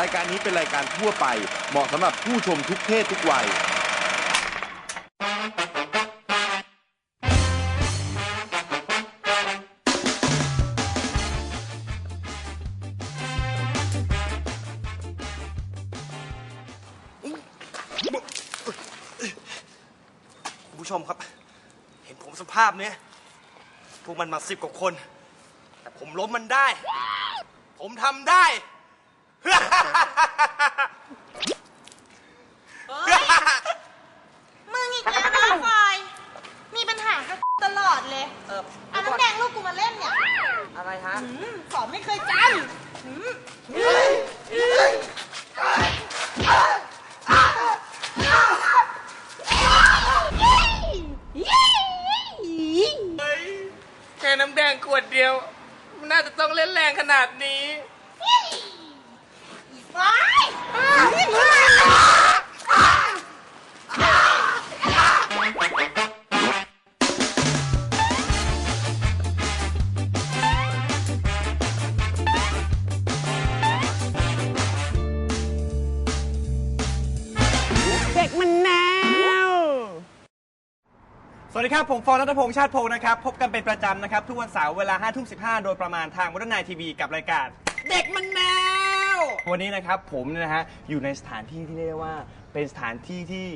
รายการนี้เป็นรายการทั่วไป เหมาะสำหรับผู้ชมทุกเพศทุกวัย คุณผู้ชมครับ เห็นผมสภาพเนี้ยพวกมันมาสิบกว่าคน แต่ผมล้มมันได้ ผมทำได้ มึงอีกแล้วนะฟอย มีปัญหากับตลอดเลย เออเอาน้ำแดงลูกกูมาเล่นเนี่ยอะไรฮะ หืมสอนไม่เคยจำหืมแค่น้ำแดงขวดเดียว มันน่าจะต้องเล่นแรงขนาดนี้ สวัสดีครับ ผมฟองรัตพงษ์ชาติพงศ์นะครับ พบกันเป็นประจำนะครับ ทุกวันเสาร์เวลา5ทุ่ม15 โดยประมาณทางวัฒนายทีวีกับรายการ เด็กมันแนววันนี้นะครับผมเนี่ยนะฮะอยู่ในสถานที่ที่เรียกว่าเป็นสถานที่ที่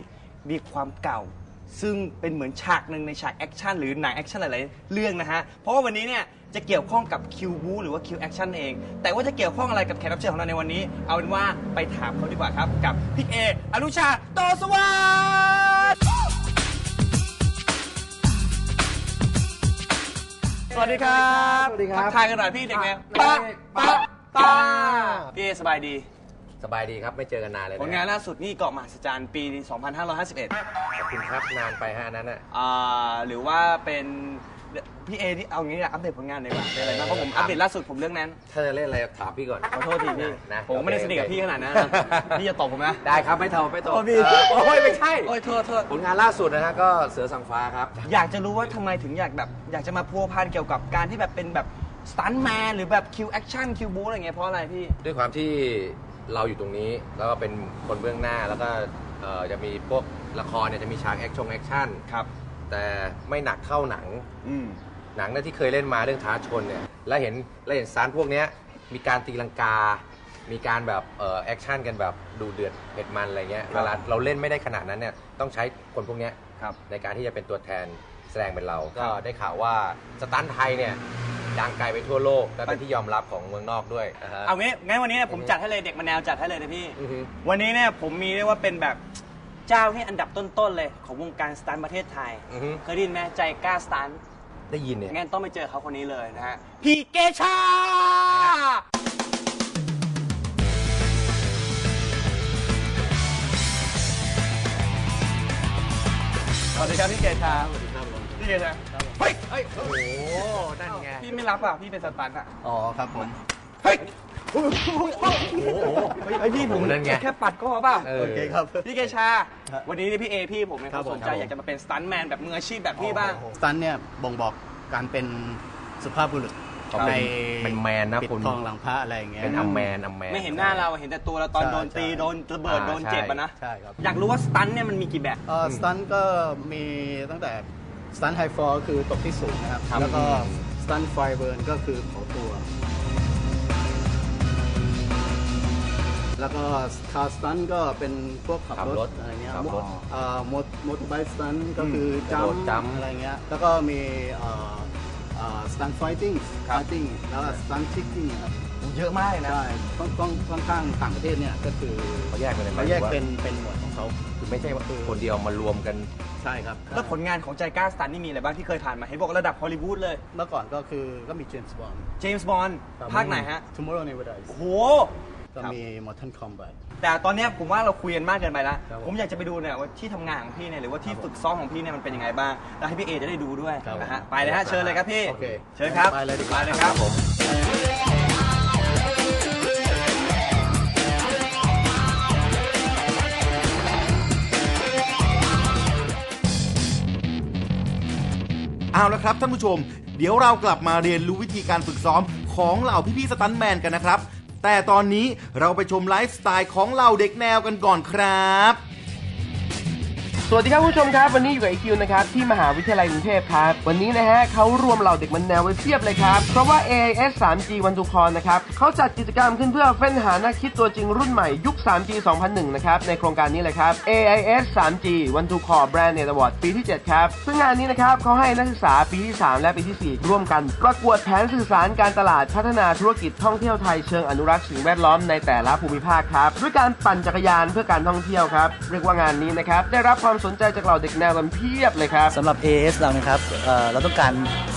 มีความเก่า ซึ่งเป็นเหมือนฉากหนึ่งในฉากแอคชั่นหรือหนังแอคชั่นหลายๆเรื่องนะฮะ เพราะว่าวันนี้เนี่ยจะเกี่ยวข้องกับคิวบูหรือว่าคิวแอคชั่นเอง แต่ว่าจะเกี่ยวข้องอะไรกับแขกรับเชิญของเราในวันนี้ เอาเป็นว่าไปถามเขาดีกว่าครับกับพี่เออนุชาโตสวัสดิ์ วัสดีครับสวัสดีครับ ทักทายกันหน่อยพี่เด็กแนวป้าป้าป้าพี่เอสบายดี สบายดีครับไม่เจอกันนานเลยะผลงานล่าสุดนี่เกาะมหัศจรรย์ปี 2551ขอบคุณครับนานไปฮะอันนั้นอะอ่าหรือว่าเป็น พี่เอที่เอางี้อะอัปเดตผลงานหน่อยดีกว่าเป็นอะไรบ้างเพราะผมอัปเดตล่าสุดผมเรื่องนั้น ถ้าจะเล่นอะไรถามพี่ก่อน ขอโทษทีพี่นะ ผมไม่ได้สนิทกับพี่ขนาดนั้นนะพี่อย่าตบผมนะ ได้ครับไม่โทรไม่โทรโอ้พี่เโอ้ยไม่ใช่ โอ้ยโทษโทษผลงานล่าสุดนะฮะก็เสือสังฟ้าครับ อยากจะรู้ว่าทำไมถึงอยากแบบ อยากจะมาพัวพันเกี่ยวกับการที่แบบเป็นแบบสตันแมนหรือแบบคิวแอคชั่นคิวบูอะไรเงี้ยเพราะอะไรพี่ ด้วยความที่เราอยู่ตรงนี้แล้วก็เป็นคนเบื้องหน้าแล้วก็เอ่อจะมีพวกละครเนี่ยจะมีฉากแอคชั่นแอคชั่น ครับ แต่ไม่หนักเท่าหนัง อืม หนังเนี่ยที่เคยเล่นมาเรื่องท้าชนเนี่ยแล้วเห็นแล้วเห็นซานพวกเนี้ยมีการตีลังกา มีการแบบเอ่อแอคชั่นกันแบบดูเดือดเผ็ดมันอะไรเงี้ยครับเวลาเราเล่นไม่ได้ขนาดนั้นเนี่ยต้องใช้คนพวกเนี้ยครับ ในการที่จะเป็นตัวแทนแสดงเป็นเรา ก็ครับได้ข่าวว่าสตันท์ไทยเนี่ยดังไกลไปทั่วโลกและเป็นที่ยอมรับของเมืองนอกด้วยนะฮะ เอางี้งั้นวันนี้เนี่ยผมจัดให้เลยเด็กมาแนวจัดให้เลยนะพี่ อือฮึ วันนี้เนี่ยผมมีเรียกว่าเป็นแบบเจ้าที่อันดับต้นๆเลย ของวงการสตันท์ประเทศไทย อือฮึ เคยได้ยินไหมใจกล้าสตันท์ ได้ยินเนี่ยงั้นต้องไปเจอเขาคนนี้เลยนะฮะ พี่เกชา สวัสดีครับพี่เกชา สวัสดีครับพี่เกชาเฮ้ยเฮ้ย โอ้โหนั่นไง พี่ไม่รับอะ พี่เป็นสตันท์อะ อ๋อครับผม เฮ้ย โอ้โหเฮ้ยพี่ผมนั่นไงแค่ปัดก็พอเปล่าเออโอเคครับพี่เกชา วันนี้นี่พี่เอพี่ผมเนี่ยครัเขาบผมสนใจอยากจะมาเป็นสตันท์แมนแบบมืออาชีพแบบพี่บ้างสตันเนี่ยบ่งบอกการเป็นสุภาพบุรุษเขาเป็นเป็นแมนนะปิดคุณทองหลังพระอะไรอย่างเงี้ยเป็นอัมแมนอัมแมนไม่เห็นหน้าเราเห็นแต่ตัวเราตอนใช่โดนตีใช่โดนระเบิดอ่าโดนเจ็บอะนะใช่ครับอยากรู้ว่าสตันท์เนี่ยมันมีกี่แบบเอ่อสตันก็มีตั้งแต่สตันไฮฟอร์คือตกที่สูงนะครับครับแล้วก็สตันไฟเบิร์นก็คือเผาตัว แล้วก็คาร์สตันก็เป็นพวกขับขับรรถถอะไรเงี้ยขับรถเอ่อมอมอเตอร์ไบค์สตันก็คืออมกระโดดจัจัมมป์อะไรเงี้ยแล้วก็มีสตันไฟติ้งครับ ไฟติ้งแล้วก็สตันคิกกิ้งครับเยอะมากเลยนะใช่ค่อนค่อนค่อนข้างต่างประเทศเนี่ยก็คือเขาแยกเป็นอะไรเขาแยกหรือว่าเป็นเป็นหมวดของเขาคือไม่ใช่ว่าคนเดียวมารวมกัน ใช่ครับ แล้วผลงานของใจกล้าสตันนี่มีอะไรบ้างที่เคยผ่านมาเห็นบอกระดับฮอลลีวูดเลยเมื่อก่อนก็คือก็มีเจมส์บอนด์ เจมส์บอนด์ภาคไหนฮะ Tomorrow Never Dies โอ้โห ก็มี Mortal Kombat แต่ตอนเนี้ยผมว่าเราคุยกันมากเกินไปแล้ว ครับผมผมอยากจะไปดูเนี่ยว่าที่ทำงานของพี่เนี่ยหรือว่าที่ฝึกซ้อมของพี่เนี่ยมันเป็นยังไงบ้าง แล้วให้พี่เอจะได้ดูด้วยครับนะฮะ ไปเลยฮะ เชิญเลยครับพี่ โอเคเชิญครับไปเลยดีกว่า ไปเลยครับผมเอาละครับท่านผู้ชม เดี๋ยวเรากลับมาเรียนรู้วิธีการฝึกซ้อมของเหล่าพี่ๆสตันท์แมนกันนะครับ แต่ตอนนี้เราไปชมไลฟ์สไตล์ของเหล่าเด็กแนวกันก่อนครับ สวัสดีครับผู้ชมครับ วันนี้อยู่กับไอคิวนะครับที่มหาวิทยาลัยกรุงเทพครับวันนี้นะฮะเขารวมเหล่าเด็กมันแนวไว้เพียบเลยครับ เพราะว่า AIS 3G วันทุคอนนะครับเขาจัดกิจกรรมขึ้นเพื่อเฟ้นหานักคิดตัวจริงรุ่นใหม่ยุค 3G 2001 นะครับในโครงการนี้เลยครับ AIS 3G วันทุคอ Brand Net Award ปีที่ 7 ครับ ซึ่งงานนี้นะครับเขาให้นักศึกษาปีที่ 3 และปีที่ 4 ร่วมกัน ประกวดแผนสื่อสารการตลาดพัฒนาธุรกิจท่องเที่ยวไทยเชิงอนุรักษ์สิ่งแวดล้อมในแต่ละภูมิภาคครับด้วยการปั่นจักรยานเพื่อการท่องเที่ยวครับเรียกว่างานนี้นะครับได้รับความสนใจจากเหล่าเด็กแนวกันเพียบเลยครับสำหรับ AS เรานะครับเอ่อเราต้องการ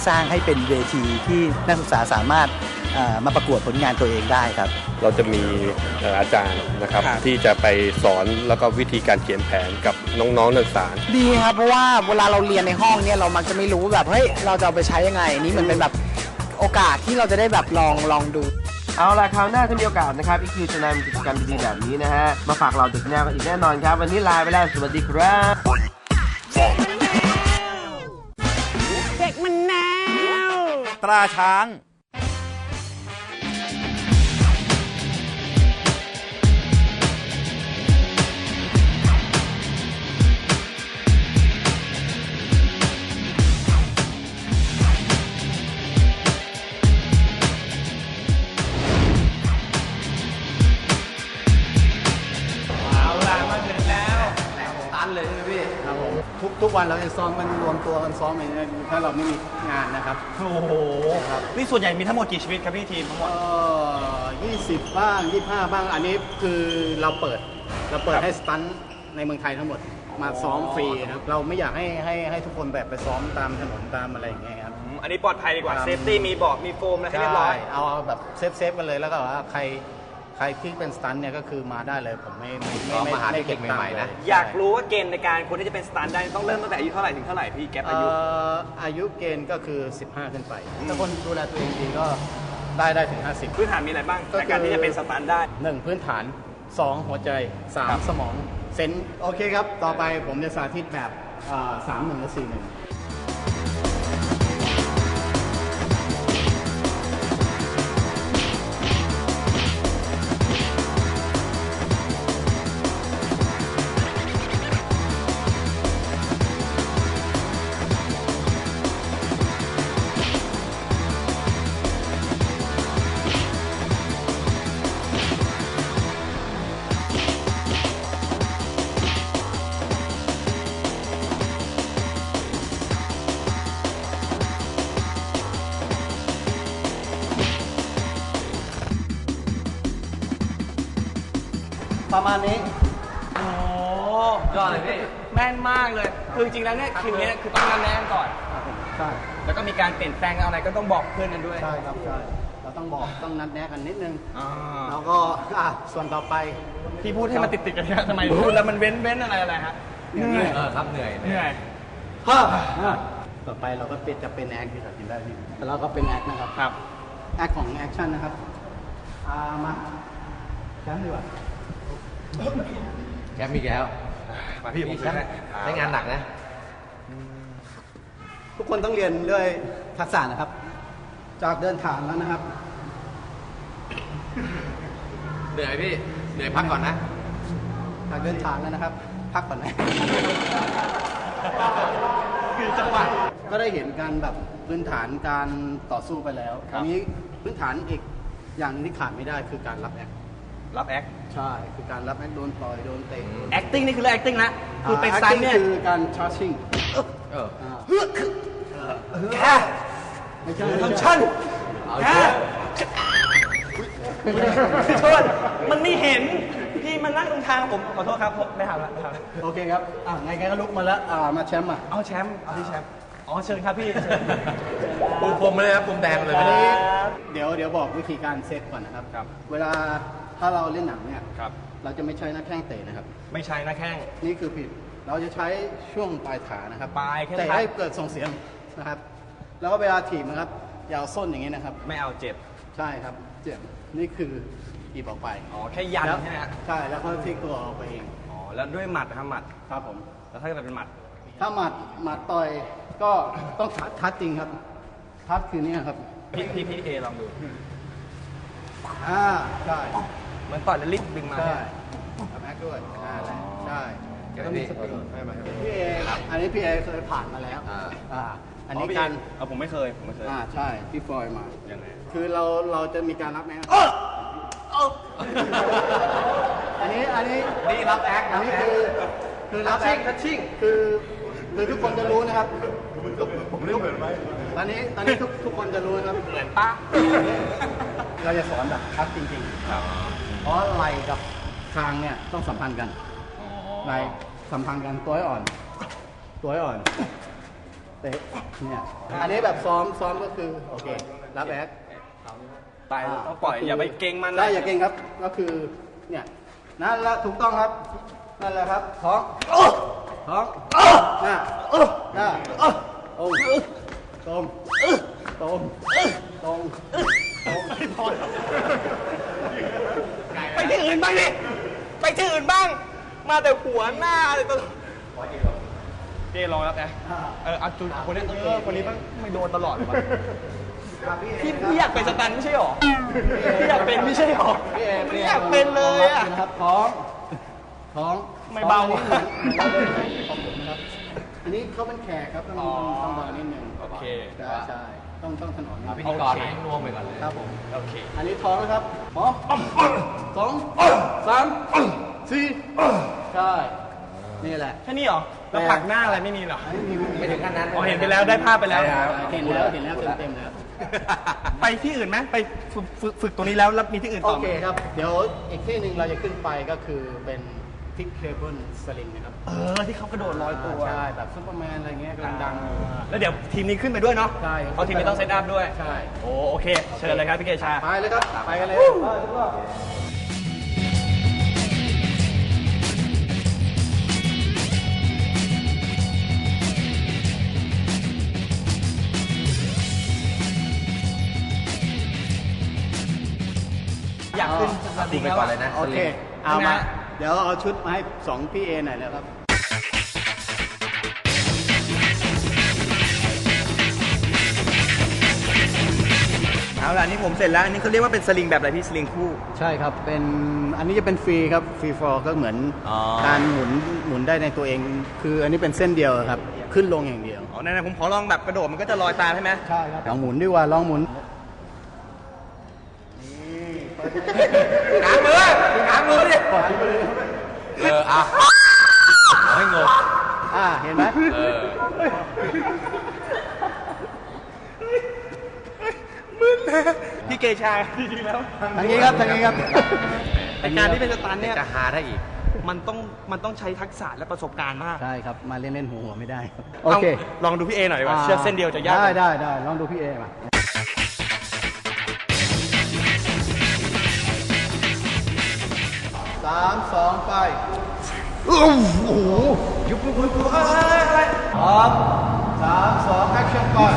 สร้างให้เป็นเวทีที่นักศึกษาสามารถเอ่อมาประกวดผลงานตัวเองได้ครับ เราจะมีเอ่ออาจารย์นะครับ ที่จะไปสอนแล้วก็วิธีการเขียนแผนกับน้องๆนักศึกษา ดีครับเพราะว่าเวลาเราเรียนในห้องเนี่ยเรามักจะไม่รู้แบบเฮ้ยเราจะเอาไปใช้ยังไงอันนี้เหมือนเป็นแบบโอกาสที่เราจะได้แบบลองลองดู เอาล่ะคราวหน้าถ้ามีโอกาสนะครับอีคิวจะนำกิจกรรมดีๆแบบนี้นะฮะ มาฝากเราเด็กแนวกันอีกแน่นอนครับ วันนี้ลาไปแล้ว สวัสดีครับ เด็กมันแนว ตราช้าง ทุกทุกวันเราจะซ้อมกันรวมตัวกันซ้อมอย่างนี้ถ้าเราไม่มีงานนะครับ โอ้โหนี่ส่วนใหญ่มีทั้งหมดกี่ชีวิตครับพี่ทีมทั้งหมดเอ่อ20บ้าง25บ้างอันนี้คือเราเปิดเราเปิดให้สตันท์ในเมืองไทยทั้งหมดมาซ้อมฟรีครับเราไม่อยากให้ให้ให้ทุกคนแบบไปซ้อมตามถนนตามอะไรอย่างเงี้ยครับ อันนี้ปลอดภัยดีกว่า ครับ เซฟตี้มีเบอกมีโฟมอะไรให้เรียบร้อย ใช่เอาแบบเซฟเซฟกันเลยแล้วก็ว่าใครใครที่เป็นสตันท์เนี่ยก็คือมาได้เลยผมไม่ไม่ลองไม่มาหาไม่เด็กๆตังค์ใหม่ๆนะเลยอยากรู้ว่าเกณฑ์ในการคนที่จะเป็นสตาร์ได้ต้องเริ่มตั้งแต่อายุเท่าไหร่ถึงเท่าไหร่พี่แก๊ปอายุ เอ่ออายุเกณฑ์ก็คือ 15 ขึ้นไป ถ้าคนดูแลตัวเองดีก็ได้ได้ถึง 50 พื้นฐานมีอะไรบ้างก็คือ ในการที่จะเป็นสตาร์ได้หนึ่งพื้นฐาน 2 หัวใจ3สมองเซนส์โอเคครับ ต่อไปผมจะสาธิตแบบสามหนึ่งและสี่หนึ่ง ประมาณนี้ โอ้ยอดเลยพี่ แม่นมากเลย คือจริงๆแล้วเนี่ยคิวเนี้ยคือต้องนัดแนะกันก่อนใช่แล้วก็มีการเปลี่ยนแปลงอะไรก็ต้องบอกเพื่อนกันด้วยใช่ครับใช่เราต้องบอกต้องนัดแนะกันนิดนึงอ่าแล้วก็อะส่วนต่อไป พี่พูดให้มันติดติดๆกันเนี่ยทำไมพูดแล้วมันเว้นเว้นอะไรอะไรฮะเหนื่อย เออครับเหนื่อยเหนื่อยต่อไปเราก็เป็นจะเป็นแอคที่ตัดสินได้นี่แล้วเราก็เป็นแอคนะครับครับ แอคของแอคชั่นนะครับอ่ามาแชมป์ดีกว่า แคปมีกแล้วมาพี่ผมแคปใช้งานหนักนะ ทุกคนต้องเรียนด้วยทักษะนะครับ จากเดินทางแล้วนะครับ เหนื่อยพี่ เหนื่อยพักก่อนนะ จากเดินทางแล้วนะครับ พักก่อนนะคือจังหวะก็ได้เห็นการแบบพื้นฐานการต่อสู้ไปแล้วครับอันนี้พื้นฐานอีกอย่างหนึงที่ขาดไม่ได้คือการรับแอค รับแอค ใช่คือการรับแอคโดนต่อยโดนเตะ acting นี่คือเรื่อง acting นะคือเป็นอ่าสไตล์ acting เนี่ยคือการชาร์ชิ่งเออแค่ไม่ใช่ทำชั่นเอาแค่เยอะโทษมันไม่เห็น พี่มันนั่งตรงทางผม ขอโทษครับผมไม่ทำละไม่ทำละโอเคครับ อะไงๆก็ลุกมาแล้ว อ่า มาแชมป์อะ เอาแชมป์เอาที่แชมป์ อ๋อ เชิญครับพี่เชิญปูพรมเลยครับปูมแดงเลยอัวันนนี้นี้ เดี๋ยวเดี๋ยวบอกวิธีการเซตก่อนนะครับครับเวลา ถ้าเราเล่นหนังเนี่ยครับ เราจะไม่ใช้หน้าแข้งเตะนะครับ ไม่ใช่นะแข้ง นี่คือผิดเราจะใช้ช่วงปลายขานะครับปลายแค่เตะขาให้เกิดส่งเสียงนะครับ แล้วก็เวลาถีบนะครับอย่าเอาส้นอย่างนี้นะครับ ไม่เอาเจ็บ ใช่ครับเจ็บนี่คืออีบออกไปอ๋อ แค่ยันแล้วใช่ไหมฮะใช่แล้วก็พลิกตัวออกไปเองอ๋อ แล้วด้วยหมัดนะครับหมัด ครับผม แล้วถ้าเกิดเป็นหมัด ถ้าหมัดหมัดต่อยก็ต้องทัดทัดจริงครับ ทัดคือเนี่ยครับพี่พี่พี่เอลองดู อ่าใช่ เหมือนต่อยแล้วรีบดึงมา ใช่เนี่ยทำแอคด้วยอ่าแหละใช่เดี๋ยวต้องมีนี่สติให้มาให้มา พี่เออันนี้พี่เอเคยผ่านมาแล้วอ่า อ่าอันนี้พี่การเอาผมไม่เคย ผมไม่เคยอ่าใช่พี่ฟอยมา ยังไง คือเราเราจะมีการรับแอคอันนี้อันนี้นี่รับแอคอันนี้คือคือรับแอคทัชชิ่งคือคือทุกคนจะรู้นะครับ ผมเรื่องเหมือนไหมตอนนี้ตอนนี้ทุกทุกคนจะรู้นะครับ เหมือนป้าเราจะสอนแบบคัดจริงๆ เพราะไหล่กับคางเนี่ยต้องสัมพันธ์กันไหล่สัมพันธ์กันตัวให้อ่อน ตัวให้อ่อนเตะเนี่ยอันนี้แบบซ้อมซ้อมก็คือโอเครับแอคไปต้องปล่อยอย่าไปเก่งมันนะได้อย่าเก่งครับ ก็คือเนี่ยนั่นแหละถูกต้องครับนั่นแหละครับท้องท้องหน้าหน้าตรงตรงตรงตรงตรงไป ที่อื่นบ้างดิ ไปที่อื่นบ้าง มาแต่หัวหน้าเลยตลอดเจลองแล้วไงเออเอาจุนคนนี้เออคนนี้บ้างไม่โดนตลอดเลยวะพี่พี่อยากเป็นสตันไม่ใช่หรอ พี่อยากเป็นไม่ใช่หรอพี่เอไม่อยากเป็นเลยอะนะครับท้องท้องไม่เบาท้องนี่เหมือนเหมือนเราเดินไปขอบคุณนะครับอันนี้เขาเป็นแขกครับต้องต้องเบานิดนึงโอเคใช่ใช่ ต้องต้องถนอมนิดพินึงธีกรให้นวมไปก่อนเลยครับผมโอเคอันนี้ท้องนะครับท้องสองสามสี่ใช่นี่แหละแค่นี้เหรอแล้วผักหน้าอะไรไม่มีเหรออันนี้มีมีไม่ถึงขั้นนั้นอ๋อเห็นไปแล้วได้ภาพไปแล้วเห็นแล้วเห็นแล้วเต็มเต็มๆแล้วไปที่อื่นไหมไปฝึกฝึกฝึกตรงนี้แล้วแล้วมีที่อื่นโอต่อไหมเคครับ เดี๋ยวอีกที่หนึ่งเราจะขึ้นไปก็คือเป็น พิกเคเบิลสลิงนะครับเออที่เขากระโดดลอยตัวใช่แบบซุปเปอร์แมนอะไรเงี้ยกำลังดังอยู่ แล้วเดี๋ยวทีมนี้ขึ้นไปด้วยเนาะใช่เพราะทีมนี้ต้องเซตอัพด้วยใช่ โอ้โอเค เชิญเลยครับพี่เกชา ไปเลยครับ ไปกันเลยอยากขึ้นสดูลิงไปแล้วก่อนอะเลยนะโอเค เอามา เดี๋ยวเอาชุดมาให้สองพี่เอหน่อยนะครับ เอาล่ะนี่ผมเสร็จแล้วอันนี้เขาเรียกว่าเป็นสลิงแบบอะไรพี่สลิงคู่ ใช่ครับเป็นอันนี้จะเป็นฟรีครับฟรีฟอร์ก็เหมือนอ๋อ การหมุนหมุนได้ในตัวเอง คืออันนี้เป็นเส้นเดียวครับ ขึ้นลงอย่างเดียว อ๋อนั่นๆผมขอลองแบบกระโดดมันก็จะลอยตามใช่ไหมใช่ครับลองหมุนดีกว่าลองหมุน หางมือหางมือดิเอออะเอาให้งงอ่าเห็นไหมเออพี่เกชาจริงๆแล้วทางนี้ครับทางนี้ครับแต่การที่เป็นสตันเนี่ยจะหาได้อีก มันต้องมันต้องใช้ทักษะและประสบการณ์มาก ใช่ครับ มาเล่นเล่นๆหัวหัวไม่ได้ โอเคาลองดูพี่เอหน่อยดีกว่าเชือกเส้นเดียวจะยาก ได้ได้ได้ลองดูพี่เอมาามสองไปโอ้โหยุบยุบยุบยุบอะไรพร้อมสามสองแอคชั่นก่อน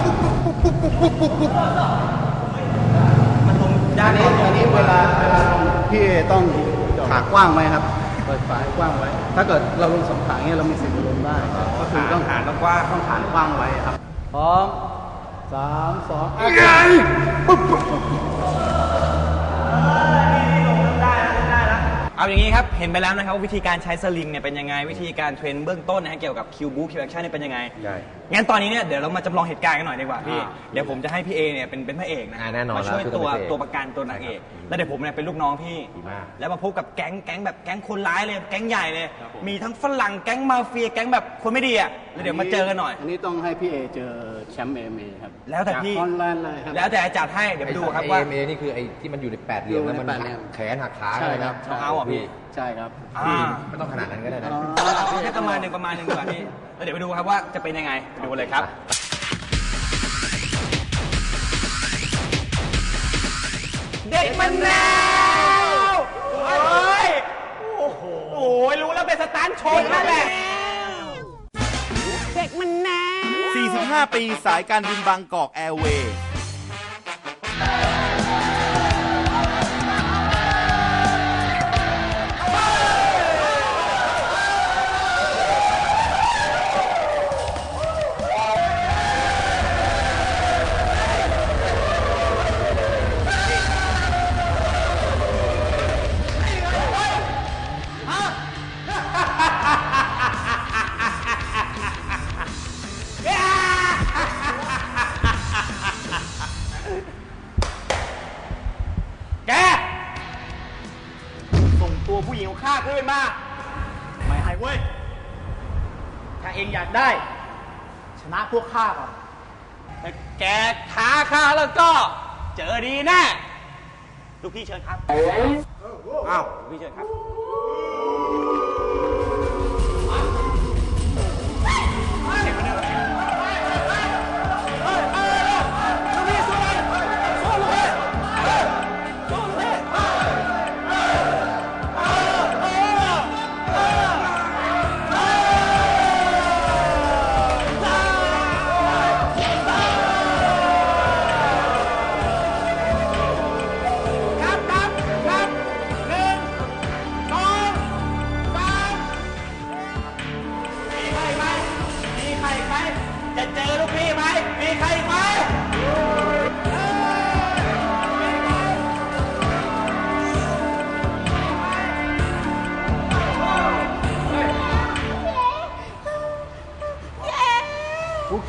มันลงยาอักนนี้อันนี้เวลาเวลาลงพี่เอต้องขากว้างไหมครับเปิดฝายกว้างไว้ ถ้าเกิดเราลงสองขาเนี่ยเรามีสิทธิ์ลงได้ก็คือต้องฐานต้องกว้างต้องฐานกว้างไว้ครับพร้อมสามสองแอคชั่น เอาอย่างนี้ครับ เห็นไปแล้วนะครับว่าวิธีการใช้สลิงเนี่ยเป็นยังไง วิธีการเทรนเบื้องต้นนะฮะเกี่ยวกับคิวบูคิวแอคชั่นเนี่ยเป็นยังไงใช่งั้นตอนนี้เนี่ยเดี๋ยวเรามาจำลองเหตุการณ์กันหน่อยดีกว่าพี่ อ่าเดี๋ยวผมจะให้พี่เอเนี่ยเป็นเป็นพระเอกนะอ่าแน่นอนมาช่วยแล้วตัวคือเป็นพระเอกตัวประกันตัวนางเอกแล้วเดี๋ยวผมเนี่ยเป็นลูกน้องพี่ ดีมาก แล้วมาพบกับแก๊งแก๊งแบบแก๊งคนร้ายเลยแก๊งใหญ่เลยมีทั้งฝรั่งแก๊งมาเฟียแก๊งแบบคนไม่ดีอะแล้วเดี๋ยวมาเจอกันหน่อย อันนี้ต้องให้พี่เอเจอแชมป์เอ็มเอครับแล้วแต่พี่ จากฮอลแลนด์เลยครับแล้วแต่จัดให้เดี๋ยวไปดูครับไอ้ว่าเอเอนี่คือไอ้ที่มันอยู่ในแปดเหลี่ยมแล้วมันอยู่ในแปดเหลี่ยมแขนหักขาใช่ครับเลยนะเอาอะพี่ ใช่ครับ อ่าไม่ต้องขนาดนั้นก็ได้นะ เอาแค่ประมาณหนึ่งประมาณหนึ่งดีกว่าพี่แล้วเดี๋ยวไปดูครับว่าจะเป็นยังไงดูเลยครับ เด็กมันแนวโอ้ยโอ้โหโอ้ยรู้แล้วเป็นสตันชนนั่นแหละ 45 ปีสายการบินบางกอกแอร์เวย์ วกข้าก่อนแต่แกท้าข้าแล้วก็เจอดีแน่ ลูกพี่เชิญครับ อ้าว ลูกพี่เชิญครับครับ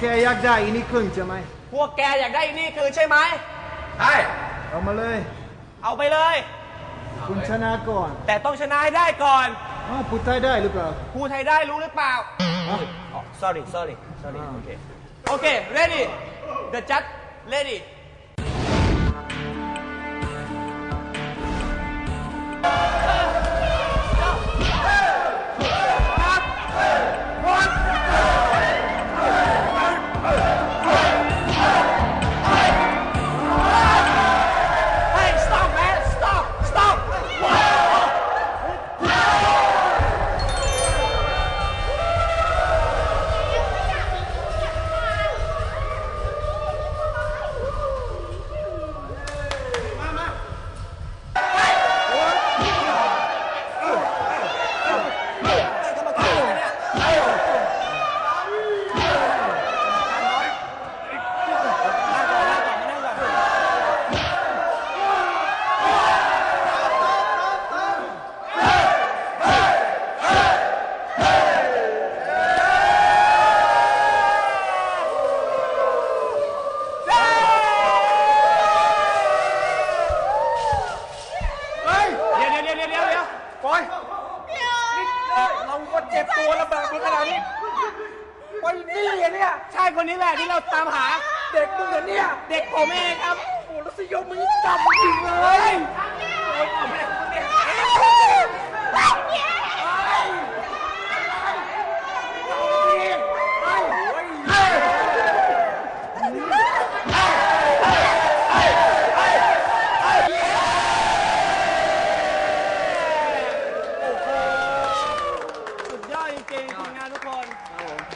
อเคอยากได้อีนี่ครึ่งใช่ไหมพวกแกอยากได้นี่คือใช่ไหมใช่เอามาเลย เอาไปเลย คุณชนะก่อน แต่ต้องชนะให้ได้ก่อนอ้าวพูดไทยได้หรือเปล่าพูดไทยได้รู้หรือเปล่าอ๋อ sorry sorry sorry โอเคโอเค ready the judge ready เ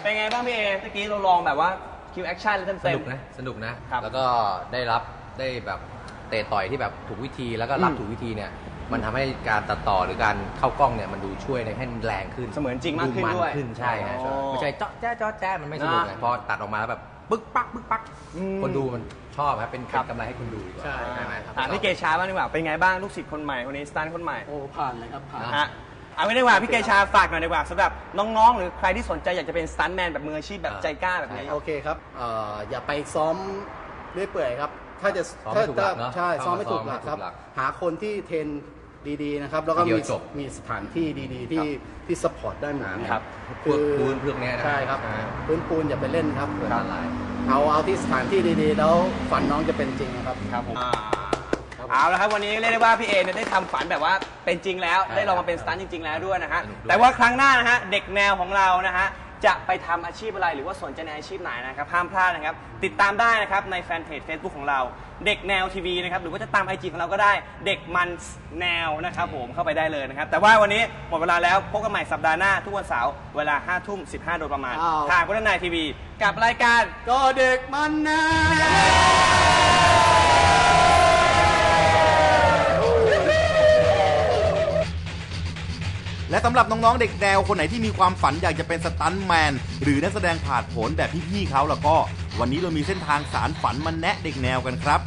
เป็นไงบ้างพี่เอเมื่อกี้เราลองแบบว่าคิวแอคชั่นเต็มสเต็ม นุกนะสนุกนะครับ แล้วก็ได้รับได้แบบเตะต่อยที่แบบถูกวิธีแล้วก็รับอืมถูกวิธีเนี่ย มันทำให้การตัดต่อหรือการเข้ากล้องเนี่ยมันดูช่วยในให้มันแรงขึ้นเสมือนจริงมากขึ้นมัด้วยขึ้นใช่ฮะอ๋อไม่ใช่เจาะแจ๊ะเจาะแจ๊ะมันไม่สนุกไงนะพอตัดออกมาแล้วแบบปึ๊กปักปึ๊กปักอืม คนดูมันชอบครับเป็นครับกำไรให้คนดูดีกว่าใช่ใช่ไหมครับถามพี่เกชาบ้างดีกว่าเป็นไงบ้างลูกศิษย์คนใหม่คนนี้สตันคนใหม่ โอ้ผ่านเลยครับผ่าน ฮะ เอาไม่ได้ว่าพี่เกชาฝากหน่อยดีกว่าสำหรับน้องๆ หรือใครที่สนใจอยากจะเป็นสตันแมนแบบมืออาชีพแบบใจกล้าแบบนี้ โอเคครับเอ่ออย่าไปซ้อมเรื่อยเปื่อยครับ ถ้าจะซ้อมไม่ถูกหลักเนอะใช่ซ้อมไม่ถูกหลักซ้อมไม่ถูกครับหลักหาคนที่เทรนดีๆนะครับ แล้วก็เดี๋มียวจบ มีสถานที่ดีๆ ที่ที่สปอร์ตได้หมดครับพวกปูนพวกเนี้ยนะใช่ครับอ่าพื้นปูนอย่าไปเล่นครับเกิดอันตราย เอาเอาที่สถานที่ดีๆ แล้วฝันน้องจะเป็นจริงครับ ครับผม เอาละครับวันนี้เรียกได้ว่าพี่เอเนี่ยได้ทำฝันแบบว่าเป็นจริงแล้ว ใช่ได้ลองมาเป็นสตันต์จริง ๆ แล้วด้วยนะฮะสนุกด้วย แต่ว่าครั้งหน้านะฮะเด็กแนวของเรานะฮะจะไปทำอาชีพอะไรหรือว่าสนใจในอาชีพไหนนะครับห้ามพลาดนะครับติดตามได้นะครับในแฟนเพจ Facebook ของเรา เด็กแนวทีวีนะครับหรือว่าจะตามไอจีของเราก็ได้เด็กมันแนวนะครับผมเข้าไปได้เลยนะครับแต่ว่าวันนี้หมดเวลาแล้วพบกันใหม่สัปดาห์หน้าทุกวันเสาร์เวลา5ทุ่ม15โดยประมาณอ้าว ทางวัฒนายทีวี กับรายการ ก็เด็กมันนะ และสำหรับน้องๆเด็กแนวคนไหนที่มีความฝันอยากจะเป็นสตันแมน หรือนักแสดงผ่านผลแบบพี่ๆเขาแล้วก็ วันนี้เรามีเส้นทางสารฝันมาแนะเด็กแนวกันครับ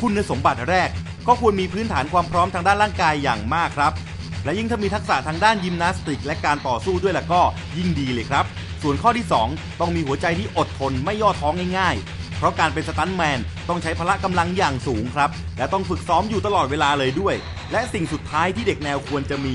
คุณสมบัติแรก ก็ควรมีพื้นฐานความพร้อมทางด้านร่างกายอย่างมากครับ และยิ่งถ้ามีทักษะทางด้านยิมนาสติก และการต่อสู้ด้วยล่ะก็ยิ่งดีเลยครับ ส่วนข้อที่ 2 ต้องมีหัวใจที่อดทนไม่ย่อท้องง่ายๆ เพราะการเป็นสตันแมนต้องใช้พละกำลังอย่างสูงครับ และต้องฝึกซ้อมอยู่ตลอดเวลาเลยด้วย และสิ่งสุดท้ายที่เด็กแนวควรจะมี